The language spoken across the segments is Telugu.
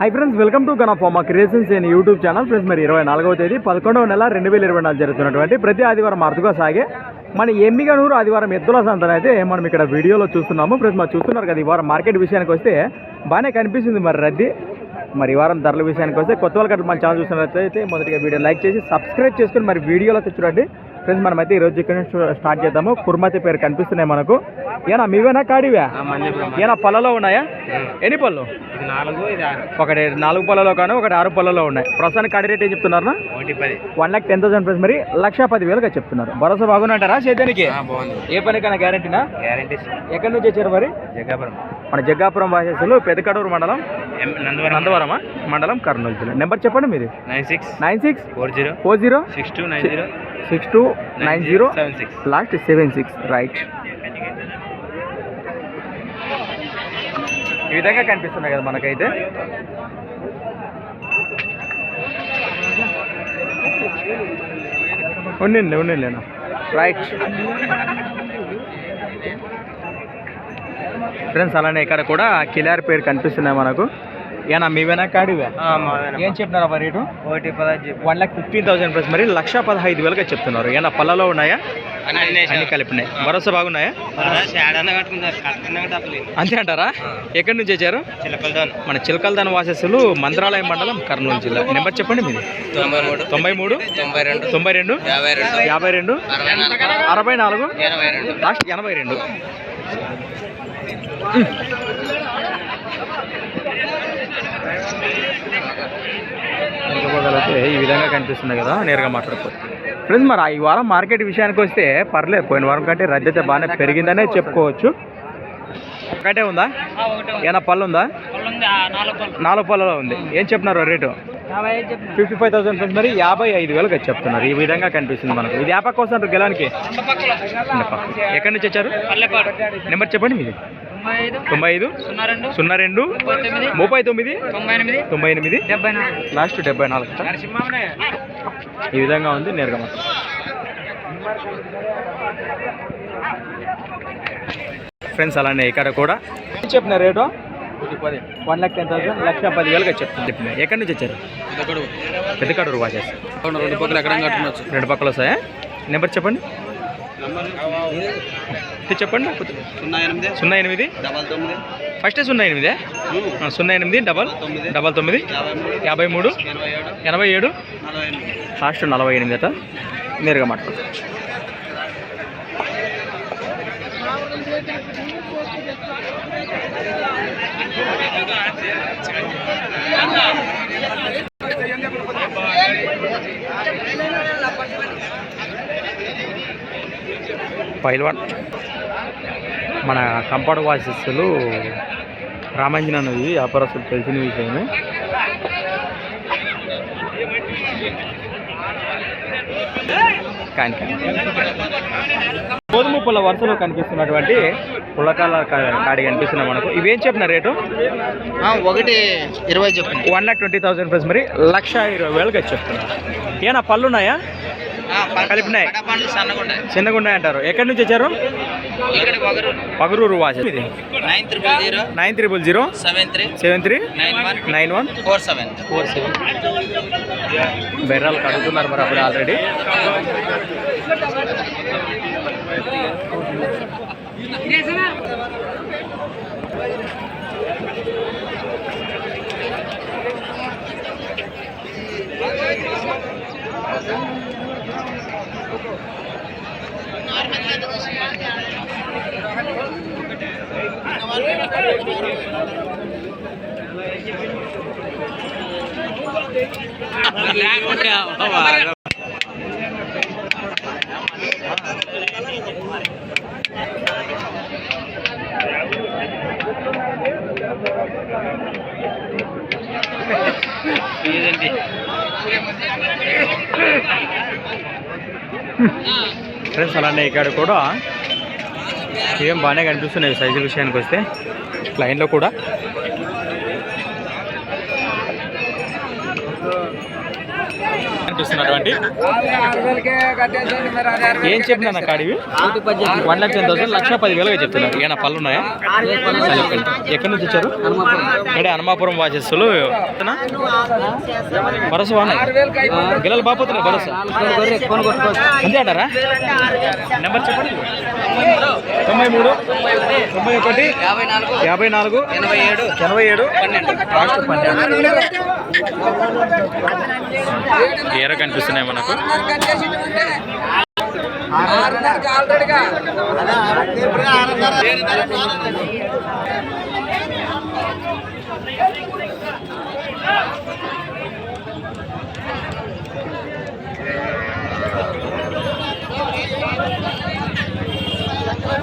High friends welcome to గణఫార్మా creations in YouTube channel friends మరి ఇరవై నాలుగవ తేదీ పదకొండవ నెల రెండు వేల ఇరవై నాలుగు జరుగుతున్నటువంటి ప్రతి ఆదివారం అరుదుగా సాగే మన ఎమ్మిగనూరు ఆదివారం ఎద్దుల సంతను అయితే మనం ఇక్కడ వీడియోలో చూస్తున్నాము. ఫ్రెండ్స్ మరి చూస్తున్నారు కదా ఈ వారం మార్కెట్ విషయానికి వస్తే బాగానే కనిపిస్తుంది మరి రద్దీ. మరి ఈ వారం ధరల విషయానికి వస్తే కొత్త వాళ్ళకి మన ఛానల్ చూస్తున్నట్లయితే మొదటిగా వీడియో లైక్ చేసి సబ్స్క్రైబ్ చేసుకుని మరి వీడియోలో చూడండి. ఫ్రెండ్స్ మనమైతే ఈరోజు ఇక్కడ నుంచి స్టార్ట్ చేద్దాము. కుర్మతి పేరు కనిపిస్తున్నాయి మనకు. ఏనా మీవేనా కాడివా? ఏనా పళ్ళలో ఉన్నాయా? ఎన్ని పళ్ళు? ఒకటి నాలుగు పళ్ళలో కానీ ఒకటి ఆరు పళ్ళలో ఉన్నాయి. ప్రస్తుతానికి కాడి రేట్ ఏం చెప్తున్నారు one lakh ten thousand price మరి లక్ష పది వేలుగా చెప్తున్నారు. భరోసా బాగున్నాంటారా చేతానికి బాగుంది. ఏ పనికైనా గ్యారంటీనా? గ్యారంటీ. ఎక్కడి నుంచి వచ్చారు మరి? జగ్గాపురం. మన జగ్గాపురం వాసేసులు పెదకడూరు మండలం. నందవరమా? మండలం కర్నూలు జిల్లా. నెంబర్ చెప్పండి మీది. Nine six nine six four zero four zero six two nine zero six two nine zero seven six last seven six right ఈ విధంగా కనిపిస్తున్నాయి కదా మనకైతే. ఉండండి ఉండండి రైట్ ఫ్రెండ్స్ అలానే ఇక్కడ కూడా కిలార్ పేరు కనిపిస్తున్నాయి మనకు. ఏనా మీవేనా కాడివే ఏం చెప్పినారా రేటు? ఒకటి one lakh fifteen thousand plus మరి లక్ష పదహైదు వేలుగా చెప్తున్నారు. ఏనా పళ్ళలో ఉన్నాయా? అన్ని కలిపినాయి. భరోసా బాగున్నాయా? అంతే అంటారా? ఎక్కడి నుంచి వచ్చారు? మన చిలకలదాన వాసస్సులు మంత్రాలయం మండలం కర్నూలు జిల్లా. నెంబర్ చెప్పండి మీది. తొంభై మూడు. తొంభై రెండు. యాభై రెండు. అరవై నాలుగు. ఎనభై రెండు. అయితే ఈ విధంగా కనిపిస్తుంది కదా నేరుగా మాట్లాడుకో ఫ్రెండ్స్ మరి ఈ వారం మార్కెట్ విషయానికి వస్తే పర్లేదు పోయిన వారం కంటే రద్దీ అయితే బాగానే పెరిగిందనే చెప్పుకోవచ్చు. ఒకటే ఉందా? ఏమైనా పళ్ళు ఉందా? నాలుగు పళ్ళలో ఉంది. ఏం చెప్తున్నారు rate? Fifty five thousand friends మరి యాభై ఐదు వేలకు చెప్తున్నారు. ఈ విధంగా కనిపిస్తుంది మనకు. ఇది యాపక్ కోసం గెలానికి? ఎక్కడి నుంచి వచ్చారు? నెంబర్ చెప్పండి మీది. తొంభై ఐదు సున్నా రెండు ముప్పై తొమ్మిది తొంభై ఎనిమిది లాస్ట్ డెబ్బై నాలుగు. ఈ విధంగా ఉంది నేరుగా. ఫ్రెండ్స్ అలానే ఇక్కడ కూడా. చెప్పిన rate? One lakh ten thousand లక్ష పది వేలుగా చెప్తాను చెప్పిన ఎక్కడి నుంచి వచ్చారు? పెద్దకడూరు వాచెస్ రెండు పక్కల ఎక్కడ కట్టుకోవచ్చు. రెండు పక్కల వస్తాయా? నెంబర్ చెప్పండి. ఇది చెప్పండి సున్నా ఎనిమిది. సున్నా ఎనిమిది. డబల్ తొమ్మిది. ఫస్ట్ సున్నా ఎనిమిదే. సున్నా ఎనిమిది డబల్ డబల్ తొమ్మిది. యాభై మూడు. ఎనభై ఏడు. లాస్ట్ నలభై ఎనిమిది. అట. నేరుగా మాట్లాడుకోవచ్చు పైల్వాన్. మన కంపౌండ్ వాసిస్తులు రామాంజన నది వ్యాపారస్తులు తెలిసిన విషయమే. కాని. గోధుమ పుల్ల వరుసలో కనిపిస్తున్నటువంటి పుల్లకాల కాడి కనిపిస్తున్నాయి మనకు. ఇవేం చెప్పిన రేటు? ఒకటి ఇరవై చెప్పు one lakh twenty thousand plus మరి లక్ష ఇరవై వేలుగా చెప్తున్నారు. ఏనా పళ్ళు ఉన్నాయా? కలిపినాయి. చిన్నగా ఉన్నాయంటారు. ఎక్కడి నుంచి వచ్చారు? పగరూరు వాసి. ఇది nine triple zero. Nine triple zero. Seven three. Seven three. Nine one. Nine one. Four seven. Four seven. బెర్రాలు కడుగుతున్నారు మరి అప్పుడు ఆల్రెడీ. ఫ్రెండ్స్ అలానే ఇక్కడ కూడా ఏం బాగానే కనిపిస్తున్నాయి సైజు విషయానికి వస్తే. లైన్లో కూడా కనిపిస్తున్నటువంటి ఏం చెప్పినా కాడివి వన్ లాక్ టెన్ థౌసండ్ లక్ష పదివేలుగా చెప్తున్నారు. ఏమైనా పళ్ళు ఉన్నాయా? ఎక్కడి నుంచి వచ్చారు? ఇక్కడ హనుమాపురం వాచస్సులు భరోసా బాగున్నాయి గిల్లలు బాపోతున్నాయి భరోసా అంతే అంటారా? నెంబర్ చెప్పండి. తొంభై మూడు తొంభై ఒకటి యాభై నాలుగు యాభై నాలుగు ఎనభై ఏడు ఎనభై ఏడు. పన్నెండు ఎర్ర కనిపిస్తున్నాయి మనకు.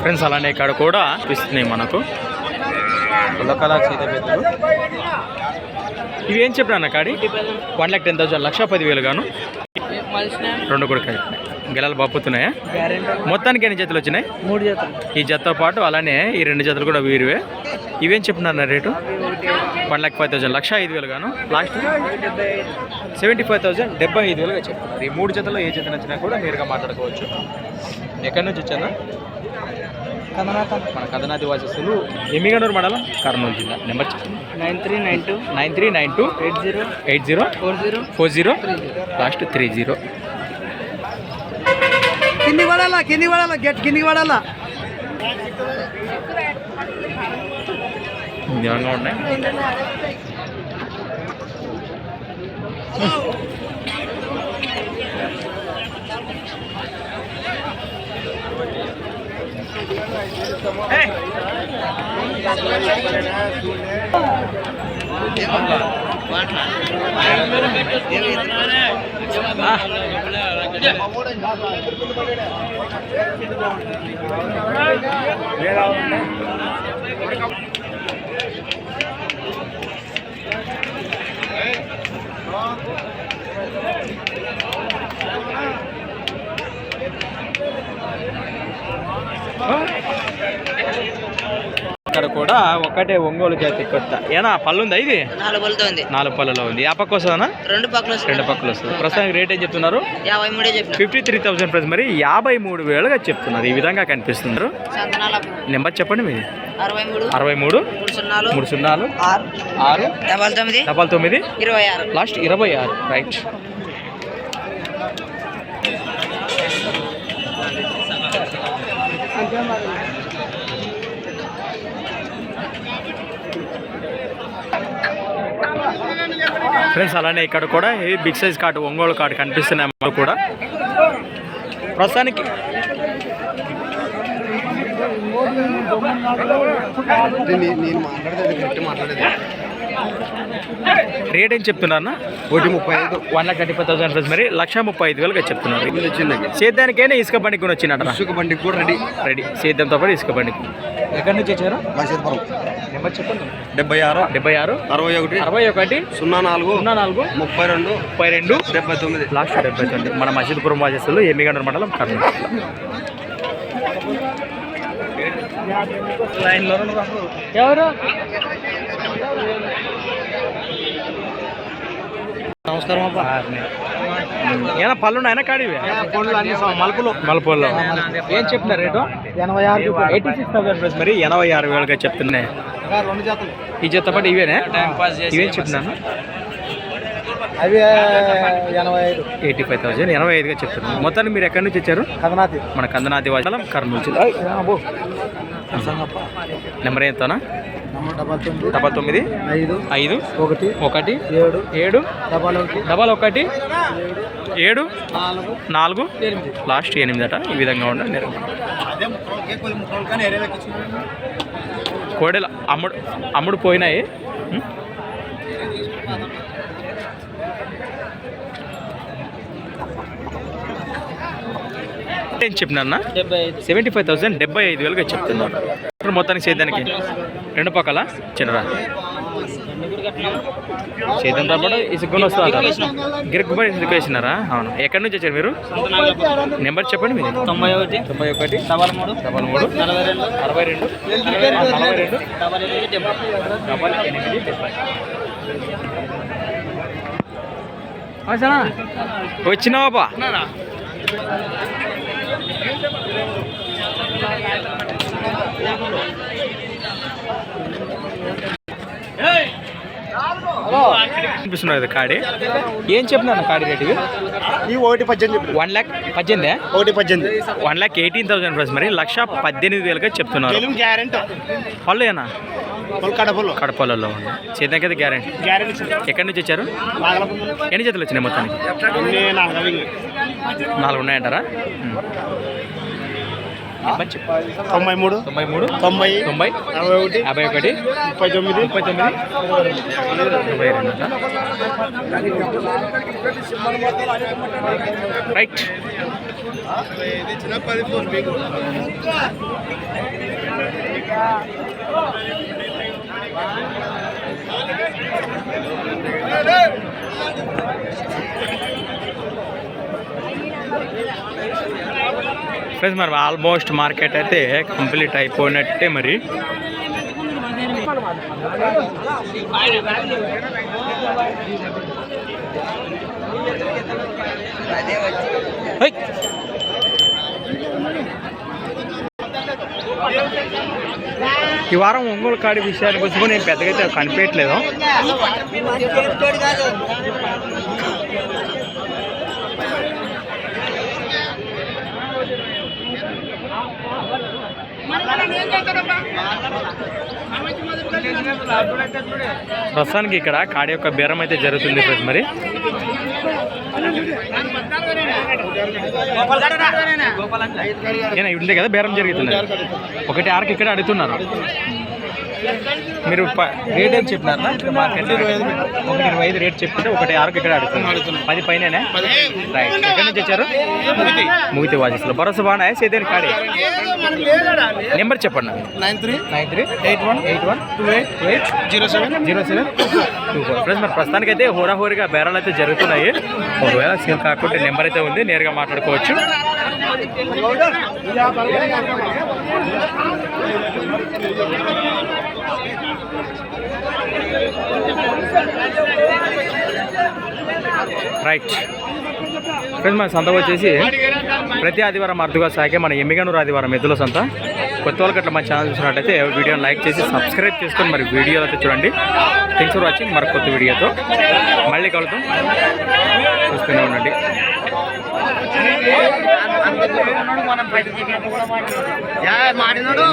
ఫ్రెండ్స్ అలానే ఇక్కడ కూడా అనిపిస్తున్నాయి మనకు. ఉల్లకల సీతపెద్దలు ఇవి ఏం చెప్పినా కాడి? వన్ ల్యాక్ టెన్ థౌసండ్ లక్ష పదివేలు గాను. రెండు కూడా కలిపినాయి గెలాలు బాపుతున్నాయా? మొత్తానికి ఎన్ని జతలు వచ్చినాయి? మూడు జతలు. ఈ జతతో పాటు అలానే ఈ రెండు జతలు కూడా వీరివే. ఇవేం చెప్తున్నారు rate? One lakh five thousand లక్ష ఐదు వేలు గాను. లాస్ట్ సెవెంటీ ఫైవ్ థౌసండ్ డెబ్బై ఐదు వేలుగా చెప్తున్నారు. ఈ మూడు జతలో ఏ జత నచ్చినా కూడా నేరుగా మాట్లాడుకోవచ్చు. ఎక్కడి నుంచి వచ్చానా మన కథనాది వాసస్సులు ఎమ్మిగనూరు మండలం కర్నూలు జిల్లా. నెంబర్ చెప్పండి nine three nine two nine three nine two eight zero eight zero four zero four zero last three zero కింది పడాలా కింది పడాలా గెట్ కిందికి పడాలా దివంగా ఉన్నాయి ఇక్కడ కూడా ఒకటే ఒంగోలు జాతి కొత్త. ఏనా పళ్ళు ఉందా ఇది? నాలుగు పళ్ళతో ఉంది. నాలుగు పళ్ళలో ఉంది. ఆ పక్క వస్తుందనా రెండు పక్కల రెండు పక్కలు వస్తుంది ప్రస్తుతానికి రేట్ ఏం చెప్తున్నారు? Fifty three thousand price. మరి యాభై మూడు వేలుగా చెప్తున్నారు. ఈ విధంగా కనిపిస్తున్నారు. నెంబర్ చెప్పండి మీది. అరవై మూడు. అరవై మూడు సున్నాలు. మూడు సున్నాలు. ఆరు. ఆరు. డబల్ తొమ్మిది. డబల్ తొమ్మిది. ఇరవై ఆరు. లాస్ట్ ఇరవై ఆరు. రైట్. ఫ్రెండ్స్ అలానే ఇక్కడ కూడా heavy big size card Ongole card కనిపిస్తున్నాయి మనకు కూడా. ప్రస్తుతానికి నేను మాట్లాడేది కరెక్ట్ మాట్లాడేది. రేట్ ఏం చెప్తున్నారన్నా ఒకటి ముప్పై ఐదు. One lakh thirty five thousand plus మరి. లక్ష ముప్పై ఐదు వేలుగా చెప్తున్నారు. సేద్యానికైనా ఇసుక బండికి కొని వచ్చినట్టు ఇసుక బండికి కూడా రెడీ. రెడీ. సేద్యంతో పాటు ఇసుక బండికి ఎక్కడి నుంచి వచ్చారు? మసీద్పురం నెంబర్ చెప్పండి. డెబ్బై ఆరు. డెబ్బై ఆరు. అరవై ఒకటి. అరవై ఒకటి. సున్నా నాలుగు. సున్నా నాలుగు. ముప్పై రెండు. ముప్పై రెండు. డెబ్బై తొమ్మిది. లాస్ట్ డెబ్బై తొమ్మిది. మన మసీద్పురం వాజస్సులు ఎమ్మిగండ్ర మండలం? కర్నూలు. ఎవరు? నమస్కారం అబ్బా. ఏనా పళ్ళు ఉన్నాయన కాడివి మలుపులు. మలపూర్లో ఏం చెప్తున్నారు రేటు? ఎనభై ఆరు ఎయిటీ సిక్స్ థౌసండ్ ప్లస్ మరి ఎనభై ఆరు వేలుగా చెప్తున్నాయి. రెండు జాతలు. ఈ జత పాటు ఇవేనే? ఇవేం చెప్తున్నాను? అవి ఎనభై ఐదు. ఎయిటీ ఫైవ్ థౌసండ్ ఎనభై ఐదుగా చెప్తున్నాను. మొత్తాన్ని మీరు ఎక్కడి నుంచి వచ్చారు? కథనాతి మన కందనాది వాచలం కర్నూలు జిల్లా. నెంబర్ ఎంతనా డబల్ తొమ్మిది ఐదు ఐదు ఒకటి ఒకటి ఏడు ఏడు డబల్ ఒకటి డబల్ ఒకటి ఏడు నాలుగు లాస్ట్ ఎనిమిది. అట ఈ విధంగా ఉండండి కోడెలు అమ్ముడు అమ్ముడు పోయినాయి? ఏం చెప్పినా సెవెంటీ ఫైవ్ థౌసండ్ డెబ్బై ఐదు వేలుగా చెప్తున్నారు. ఇప్పుడు మొత్తానికి సేద్యానికి రెండు పక్కల? చిన్నరా. సేద్యంతో పాటు ఇసుకొని వస్తుంది గిరక్కుబడి ఇసుక వేసినారా? అవును. ఎక్కడి నుంచి వచ్చారు మీరు? నెంబర్ చెప్పండి మీరు తొంభై ఒకటి. తొంభై ఒకటి. డబల్ మూడు. డబల్ మూడు. నలభై రెండు. అరవై రెండు. నలభై రెండు. డబల్ ఎనిమిది. డెబ్బై. డబల్ ఎనిమిది. డెబ్బై. వచ్చినావా బా అనిపిస్తున్నది కాడి? ఏం చెప్పినాను కాడి రేటు ఇవి? ఈ ఒకటి పద్దెనిమిది వన్ ల్యాక్ పద్దెనిమిది? ఒకటి పద్దెనిమిది. One lakh eighteen thousand price మరి లక్ష పద్దెనిమిది వేలుగా చెప్తున్నారు. పళ్ళు ఏనా కడపలు కడపలలో ఉంది చేద్దాం కదా గ్యారెంటీ. గ్యారెంటీ ఎక్కడి నుంచి వచ్చారు? ఎన్ని జతలు వచ్చినాయి మొత్తానికి? నాలుగు ఉన్నాయంటారా. తొంభై మూడు. తొంభై మూడు. తొంభై. తొంభై. అరవై ఒకటి. యాభై ఒకటి. ముప్పై తొమ్మిది. ముప్పై తొమ్మిది. ఇరవై రెండు. రైట్. ఫ్రెండ్స్ మరి ఆల్మోస్ట్ మార్కెట్ అయితే కంప్లీట్ అయిపోయినట్టే మరి! ఈ వారం ఒంగోలు కాడి విషయానికి వచ్చి నేను పెద్దగా అయితే కనిపించట్లేదు ప్రస్తుతానికి ఇక్కడ కాడి యొక్క బేరం అయితే జరుగుతుంది ఫ్రెండ్స్ మరి. నేను ఉంది కదా బేరం జరుగుతుంది. ఒకటి ఆరుకి ఇక్కడ అడుగుతున్నారు. మీరు రేట్ ఏం చెప్పినారా మార్కెట్ ఒకటి ఇరవై ఐదు రేట్ చెప్తే ఒకటి ఆరుకి ఇక్కడ అడుగుతున్నారు పది పైన రైట్ ఎక్కడి నుంచి వచ్చారు? ముగితి వాజిస్లో భరోసా బాగున్నాయా? సేదేని కాడి? నెంబర్ చెప్పండి nine three nine three eight one eight one two eight two eight zero seven zero seven two four. Friends మరి ప్రస్తుతానికి అయితే హోరాహోరీగా బేరాలు అయితే జరుగుతున్నాయి. ఒకవేళ సేల్ కాకుంటే నెంబర్ అయితే ఉంది నేరుగా మాట్లాడుకోవచ్చు. రైట్ ఫ్రెండ్స్ మన సంత వచ్చేసి ప్రతి ఆదివారం అర్థగా సాగే మన ఎమ్మిగనూరు ఆదివారం ఎద్దుల సంత. కొత్త వాళ్ళకి అట్లా మన ఛానల్ చూసినట్టయితే వీడియోని లైక్ చేసి సబ్స్క్రైబ్ చేసుకొని మరి వీడియోలు అయితే చూడండి. థ్యాంక్స్ ఫర్ వాచింగ్ మరి కొత్త వీడియోతో. మళ్ళీ కలుద్దాం. చూస్తూనే ఉండండి. మాడినాడు.